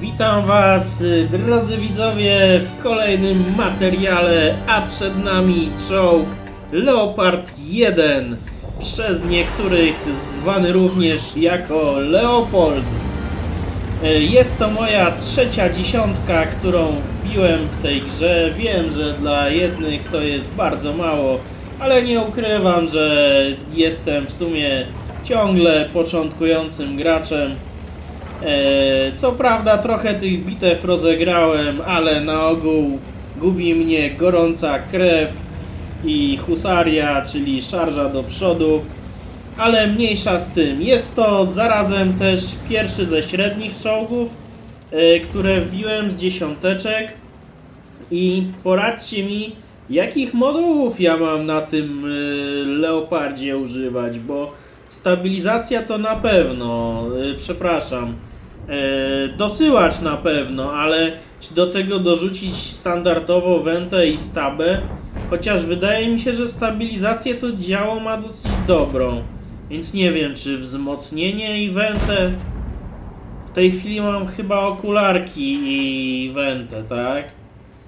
Witam Was, y, drodzy widzowie, w kolejnym materiale, a przed nami czołg Leopard 1, przez niektórych zwany również jako Leopold. Y, Jest to moja trzecia dziesiątka, którą wbiłem w tej grze. Wiem, że dla jednych to jest bardzo mało, ale nie ukrywam, że jestem w sumie ciągle początkującym graczem. E, Co prawda trochę tych bitew rozegrałem, ale na ogół gubi mnie gorąca krew i husaria, czyli szarża do przodu. Ale mniejsza z tym. Jest to zarazem też pierwszy ze średnich czołgów, e, które wbiłem z dziesiąteczek. I poradźcie mi, jakich modułów ja mam na tym y, Leopardzie używać, bo stabilizacja to na pewno, przepraszam, dosyłacz na pewno, ale czy do tego dorzucić standardowo wentę i stabę? Chociaż wydaje mi się, że stabilizację to działo ma dosyć dobrą, więc nie wiem, czy wzmocnienie i wentę. W tej chwili mam chyba okularki i wentę, tak?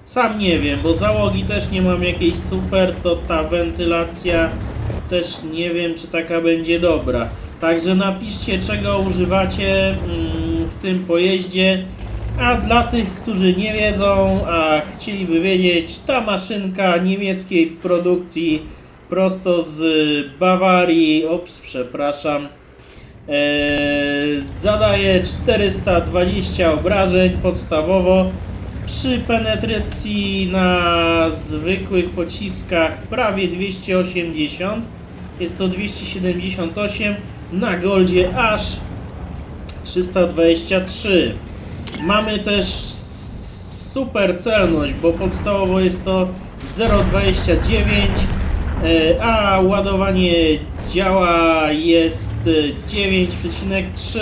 Sam nie wiem, bo załogi też nie mam jakiejś super, to ta wentylacja też nie wiem, czy taka będzie dobra. Także napiszcie, czego używacie mm, w tym pojeździe. A dla tych, którzy nie wiedzą, a chcieliby wiedzieć, ta maszynka niemieckiej produkcji prosto z Bawarii, ops, przepraszam, Eee, zadaje 420 obrażeń podstawowo. Przy penetracji na zwykłych pociskach prawie 280. Jest to 278. Na goldzie aż 323. Mamy też super celność, bo podstawowo jest to 0,29, e, a ładowanie działa jest e, 9,3.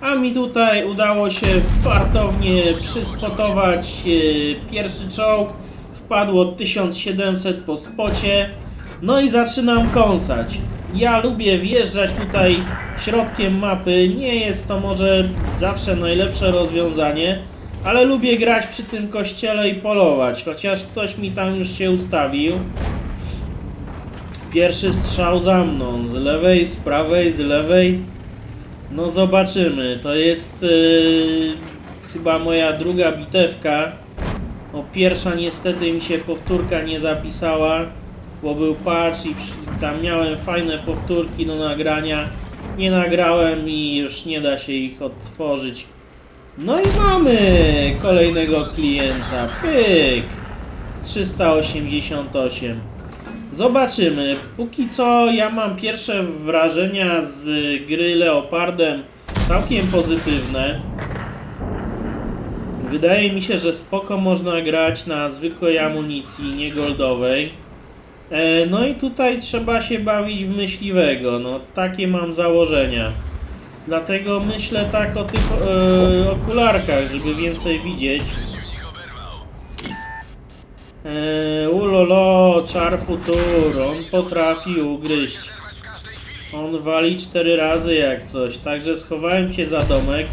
A mi tutaj udało się fartownie przyspotować e, pierwszy czołg. Wpadło 1700 po spocie. No i zaczynam kąsać. Ja lubię wjeżdżać tutaj środkiem mapy. Nie jest to może zawsze najlepsze rozwiązanie, ale lubię grać przy tym kościele i polować. Chociaż ktoś mi tam już się ustawił. Pierwszy strzał za mną. Z lewej, z prawej, z lewej. No zobaczymy. To jest yy, chyba moja druga bitewka. O pierwsza niestety mi się powtórka nie zapisała, bo był patch i tam miałem fajne powtórki do nagrania. Nie nagrałem i już nie da się ich odtworzyć. No i mamy kolejnego klienta. Pyk! 388. Zobaczymy. Póki co ja mam pierwsze wrażenia z gry Leopardem całkiem pozytywne. Wydaje mi się, że spoko można grać na zwykłej amunicji, nie goldowej. E, No i tutaj trzeba się bawić w myśliwego. No takie mam założenia. Dlatego myślę tak o tych e, okularkach, żeby więcej widzieć. Eee, ulolo, czarfutur, on potrafi ugryźć. On wali cztery razy jak coś, także schowałem się za domek.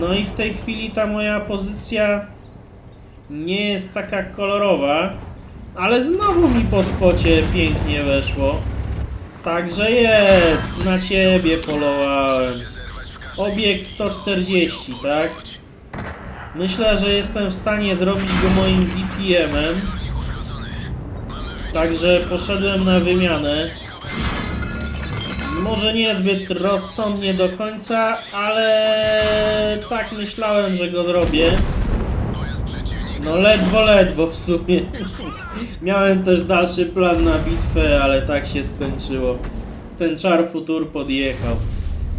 No i w tej chwili ta moja pozycja nie jest taka kolorowa, ale znowu mi po spocie pięknie weszło. Także jest, na ciebie polowałem. Obiekt 140, tak? Myślę, że jestem w stanie zrobić go moim VPM-em. Także poszedłem na wymianę. Może niezbyt rozsądnie do końca, ale tak myślałem, że go zrobię. No ledwo, ledwo w sumie. Miałem też dalszy plan na bitwę, ale tak się skończyło. Ten czar futur podjechał.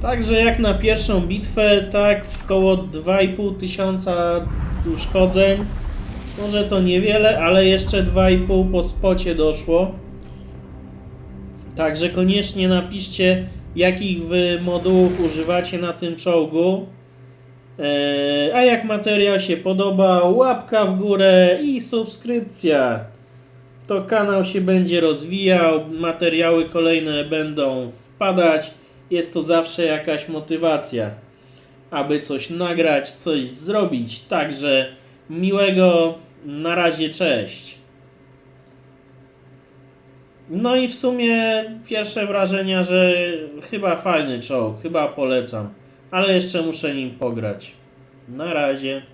Także jak na pierwszą bitwę, tak około 2,5 tysiąca uszkodzeń. Może to niewiele, ale jeszcze 2,5 po spocie doszło. Także koniecznie napiszcie, jakich wy modułów używacie na tym czołgu. Eee, a jak materiał się podoba, łapka w górę i subskrypcja. To kanał się będzie rozwijał, materiały kolejne będą wpadać. Jest to zawsze jakaś motywacja. aby coś nagrać, coś zrobić. Także miłego, na razie, cześć. No i w sumie pierwsze wrażenia, że chyba fajny czołg, chyba polecam, ale jeszcze muszę nim pograć. Na razie.